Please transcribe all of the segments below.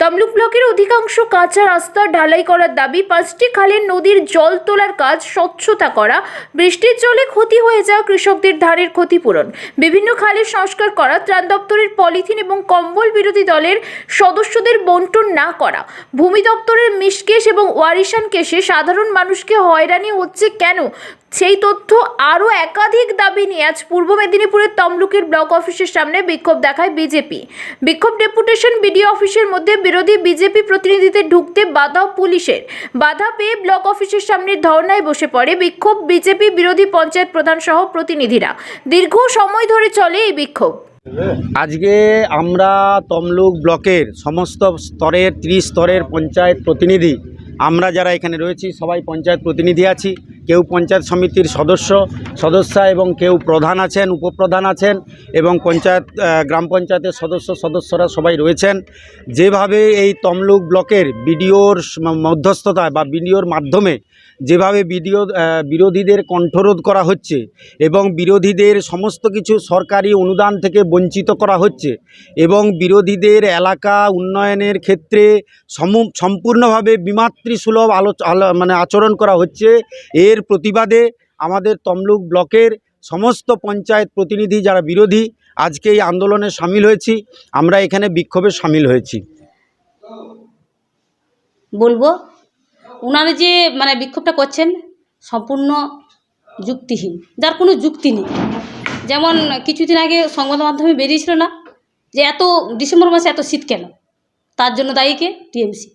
তমলুক ব্লকের অধিকাংশ কাঁচা রাস্তা ঢালাই করার দাবি, পাঁচটি খালের নদীর জল তোলার কাজ স্বচ্ছতা করা, বৃষ্টির জলে ক্ষতি হয়ে যাওয়া কৃষকদের ধারের ক্ষতিপূরণ। বিভিন্ন খালের সংস্কার করা, ত্রাণ দপ্তরের পলিথিন এবং কম্বল বিরোধী দলের সদস্যদের বন্টন না করা, ভূমি দপ্তরের মিসকেশ এবং ওয়ারিশান কেসে সাধারণ মানুষকে হয়রানি হচ্ছে কেন? সেই তথ্য আরও একাধিক দাবি নিয়ে আজ পূর্ব মেদিনীপুরের তমলুকের ব্লক অফিসের সামনে বিক্ষোভ দেখায় বিজেপি। বিক্ষোভ ডেপুটেশন বিডিও অফিসের মধ্যে বিরোধী বিজেপি প্রতিনিধিদের ঢুকতে বাধা পুলিশের। বাধা পেয়ে ব্লক অফিসের সামনে ধর্নায় বসে পড়ে বিক্ষোভ বিজেপি বিরোধী পঞ্চায়েত প্রধান সহ প্রতিনিধিরা। দীর্ঘ সময় ধরে চলে এই বিক্ষোভ। আজকে আমরা তমলুক ব্লকের সমস্ত স্তরের ত্রিশ স্তরের পঞ্চায়েত প্রতিনিধি, আমরা যারা এখানে রয়েছি সবাই পঞ্চায়েত প্রতিনিধি আছি। কেউ পঞ্চায়েত সমিতির সদস্য, সদস্যা এবং কেউ প্রধান আছেন, উপপ্রধান আছেন এবং পঞ্চায়েত গ্রাম পঞ্চায়েতের সদস্য, সদস্যরা সবাই রয়েছেন। যেভাবে এই তমলুক ব্লকের বিডিওর মধ্যস্থতায় বা বিডিওর মাধ্যমে যেভাবে বিডিও বিরোধীদের কণ্ঠরোধ করা হচ্ছে এবং বিরোধীদের সমস্ত কিছু সরকারি অনুদান থেকে বঞ্চিত করা হচ্ছে এবং বিরোধীদের এলাকা উন্নয়নের ক্ষেত্রে সম- সম্পূর্ণভাবে বিমাতৃসুলভ আলো মানে আচরণ করা হচ্ছে, এর প্রতিবাদে আমাদের তমলুক ব্লকের সমস্ত পঞ্চায়েত প্রতিনিধি যারা বিরোধী, আজকে এই আন্দোলনে সামিল হয়েছি। আমরা এখানে বিক্ষোভে সামিল হয়েছি। বলব ওনারা যে মানে বিক্ষোভটা করছেন সম্পূর্ণ যুক্তিহীন। যার কোনো যুক্তি নেই। যেমন কিছুদিন আগে সংবাদ মাধ্যমে বেরিয়েছিল না যে এত ডিসেম্বর মাসে এত শীত কেন? তার জন্য দায়ীকে টিএমসি।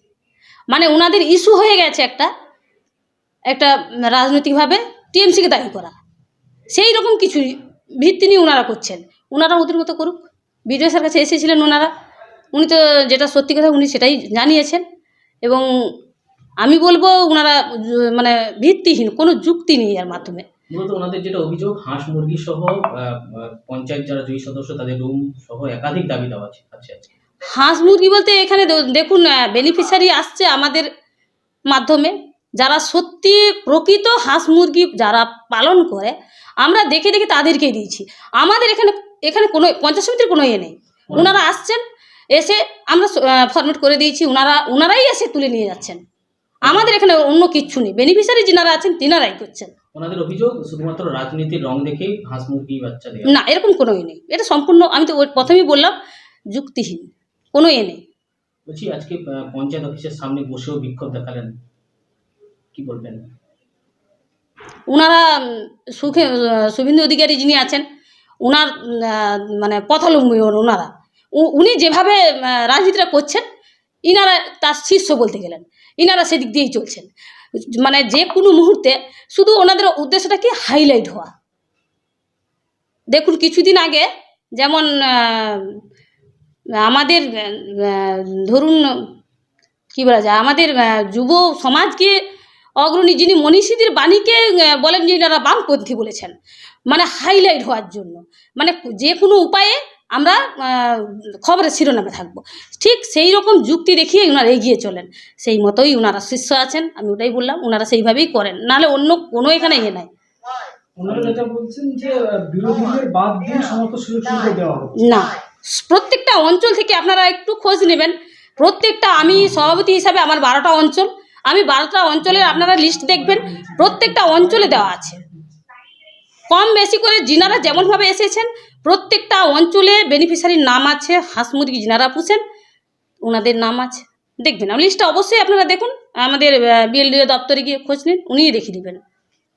মানে ওনাদের ইস্যু হয়ে গেছে একটা। একটা রাজনৈতিকভাবে টিএমসিকে দায়ী করা। সেই রকম কিছু ভিত্তি নিয়ে ওনারা করছেন। ওনারা ওদের মতো করুক। বিডিও স্যার কাছে এসেছিলেন ওনারা উনি তো যেটা সত্যি কথা উনি সেটাই জানিয়েছেন। এবং আমি বলব ওনারা মানে ভিত্তিহীন কোনো যুক্তি নেই এর মাধ্যমে। মূলত ওনাদের যেটা অভিযোগ হাঁস মুরগি সহ পঞ্চায়েত যারা জয়ী সদস্য তাদের রুম সহ একাধিক দাবি দেওয়া আছে হাঁস মুরগি বলতে এখানে দেখুন বেনিফিশিয়ারি আসছে আমাদের মাধ্যমে। যারা সত্যি প্রকৃত হাঁস মুরগি যারা পালন করে আমরা দেখে দেখে তাদেরকেই দিয়েছি। আমাদের এখানে এখানে কোনো পঞ্চায়েত সমিতির কোনো ইয়ে নেই। ওনারা আসছেন এসে আমরা ফরমেট করে দিয়েছি। ওনারা ওনারাই এসে তুলে নিয়ে যাচ্ছেন। আমাদের এখানে অন্য কিচ্ছু নেই। বেনিফিশিয়ারি যিনারা আছেন তিনারাই করছেন। ওনাদের অভিযোগ শুধুমাত্র রাজনীতির রং দেখেই হাঁস মুরগি বাচ্চা না এরকম কোনো ইয়ে নেই। এটা সম্পূর্ণ আমি তো প্রথমেই বললাম যুক্তিহীন। কোনো ইয়ে নেই। বলছি আজকে পঞ্চায়েত অফিসের সামনে বসেও বিক্ষোভ দেখালেন। কি বলবেন? ওনারা সুখে, শুভেন্দু অধিকারী যিনি আছেন ওনার মানে পথালম্বী ওনারা উনি যেভাবে রাজনীতিটা করছেন, ইনারা তার শীর্ষ বলতে গেলেন। ইনারা সেদিক দিয়েই চলছেন। মানে যে কোনো মুহূর্তে শুধু ওনাদের উদ্দেশ্যটা কি হাইলাইট হওয়া। দেখুন, কিছুদিন আগে যেমন আমাদের ধরুন, কী বলা যায়, আমাদের যুব সমাজকে অগ্রণী যিনি মনীষীদের বাণীকে বলেন যে এনারা বামপন্থী বলেছেন। মানে হাইলাইট হওয়ার জন্য। মানে যে কোনো উপায়ে আমরা খবরের শিরোনামে থাকব। ঠিক সেই রকম যুক্তি দেখিয়ে ওনারা এগিয়ে চলেন। সেই মতোই ওনারা শীর্ষ আছেন আমি ওটাই বললাম ওনারা সেইভাবেই করেন। নাহলে অন্য কোনো এখানে ইয়ে নাই। না। প্রত্যেকটা অঞ্চল থেকে আপনারা একটু খোঁজ নেবেন। প্রত্যেকটা আমি সভাপতি হিসাবে আমার বারোটা অঞ্চল। আমি বারোটা অঞ্চলের আপনারা লিস্ট দেখবেন প্রত্যেকটা অঞ্চলে দেওয়া আছে। কম বেশি করে যিনারা যেমনভাবে এসেছেন প্রত্যেকটা অঞ্চলে বেনিফিশিয়ারির নাম আছে হাঁস মুরগি যিনারা পুষেন ওনাদের নাম আছে। দেখবেন আমি লিস্টটা অবশ্যই আপনারা দেখুন আমাদের বিএলডিও দপ্তরে গিয়ে খোঁজ নিন উনিই দেখিয়ে দেবেন।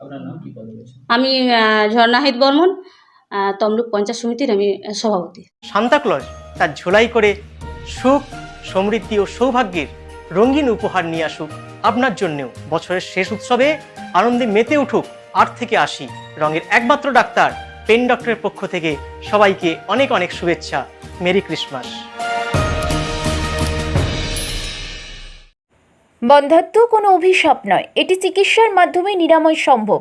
আপনার নাম কি পদে রয়েছে আমি ঝর্ণাহিত বর্মন তমলুক পঞ্চায়েত সমিতির আমি সভাপতি। সান্তাক্লজ তার ঝোলাই করে সুখ সমৃদ্ধি ও সৌভাগ্যের রঙিন উপহার নিয়ে আসুক, আপনার জন্যেও। বছরের শেষ উৎসবে আনন্দে মেতে উঠুক আট থেকে আশি রঙের একমাত্র ডাক্তার, পেন ডক্টরের পক্ষ থেকে সবাইকে অনেক অনেক শুভেচ্ছা। Merry Christmas. বন্ধ্যাত্ব কোনো অভিশাপ নয়। এটি চিকিৎসার মাধ্যমে নিরাময় সম্ভব।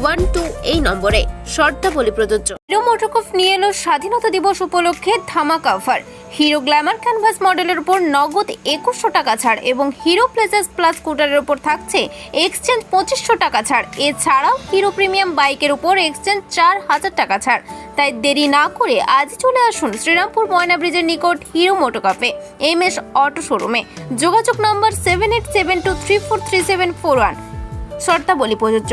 one two এই নম্বরে শর্তাবলী প্রযোজ্য। হিরো মোটোকফ নিয়ে এলো স্বাধীনতা দিবস উপলক্ষে ধামাকা অফার। হিরো গ্ল্যামার ক্যানভাস মডেলের উপর নগদ একুশশো টাকা ছাড় এবং হিরো প্লেজাস প্লাস স্কুটারের উপর থাকছে এক্সচেঞ্জ পঁচিশশো টাকা ছাড়। এছাড়াও হিরো প্রিমিয়াম বাইকের উপর এক্সচেঞ্জ চার হাজার টাকা ছাড়। তাই দেরি না করে আজ চলে আসুন শ্রীরামপুর ময়না ব্রিজের নিকট হিরো মোটোকপে এম এস অটো শোরুমে। যোগাযোগ নম্বর seven eight seven two three four three seven four one. শর্তাবলী প্রযোজ্য।